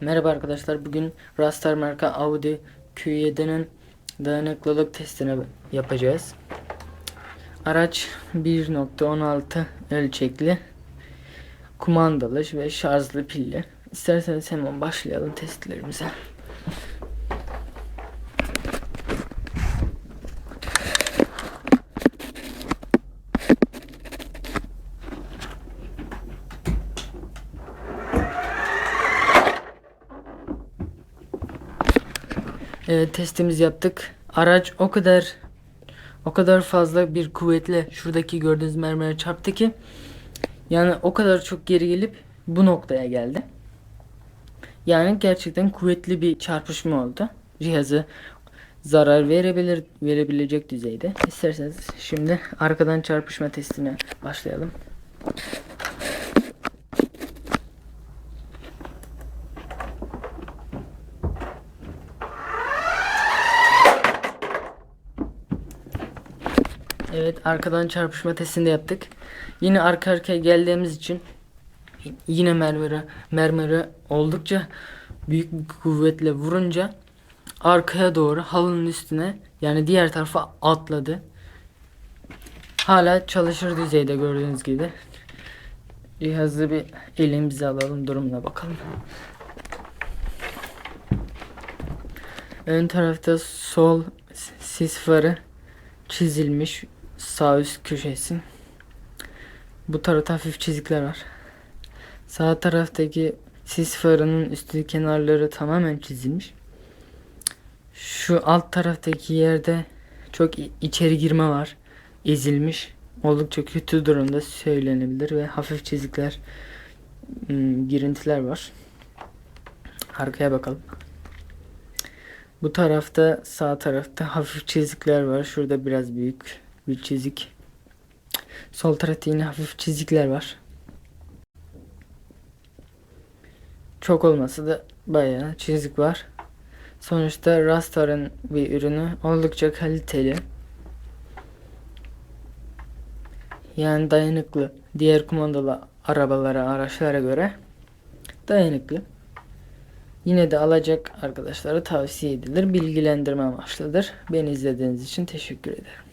Merhaba arkadaşlar. Bugün Rastar marka Audi Q7'nin dayanıklılık testini yapacağız. Araç 1.16 ölçekli, kumandalı ve şarjlı pilli. İsterseniz hemen başlayalım testlerimize. Evet, testimizi yaptık. Araç o kadar o kadar fazla bir kuvvetle şuradaki gördüğünüz mermere çarptı ki yani o kadar çok geri gelip bu noktaya geldi. Yani gerçekten kuvvetli bir çarpışma oldu. Cihazı zarar verebilir verebilecek düzeyde. İsterseniz şimdi arkadan çarpışma testine başlayalım. Evet arkadan çarpışma testini de yaptık. Yine arka arkaya geldiğimiz için yine mermere mermere oldukça büyük bir kuvvetle vurunca arkaya doğru halının üstüne yani diğer tarafa atladı. Hala çalışır düzeyde gördüğünüz gibi. Cihazı bir elimize alalım durumuna bakalım. Ön tarafta sol sis farı çizilmiş sağ üst köşesi. Bu tarafta hafif çizikler var. Sağ taraftaki sis farının üstü kenarları tamamen çizilmiş. Şu alt taraftaki yerde çok içeri girme var. Ezilmiş. Oldukça kötü durumda söylenebilir ve hafif çizikler, girintiler var. Arkaya bakalım. Bu tarafta sağ tarafta hafif çizikler var. Şurada biraz büyük bir çizik. Sol tarafta yine hafif çizikler var. Çok olmasa da bayağı çizik var. Sonuçta Rastar'ın bir ürünü oldukça kaliteli. Yani dayanıklı. Diğer kumandalı arabalara, araçlara göre dayanıklı. Yine de alacak arkadaşlara tavsiye edilir. Bilgilendirme amaçlıdır. Beni izlediğiniz için teşekkür ederim.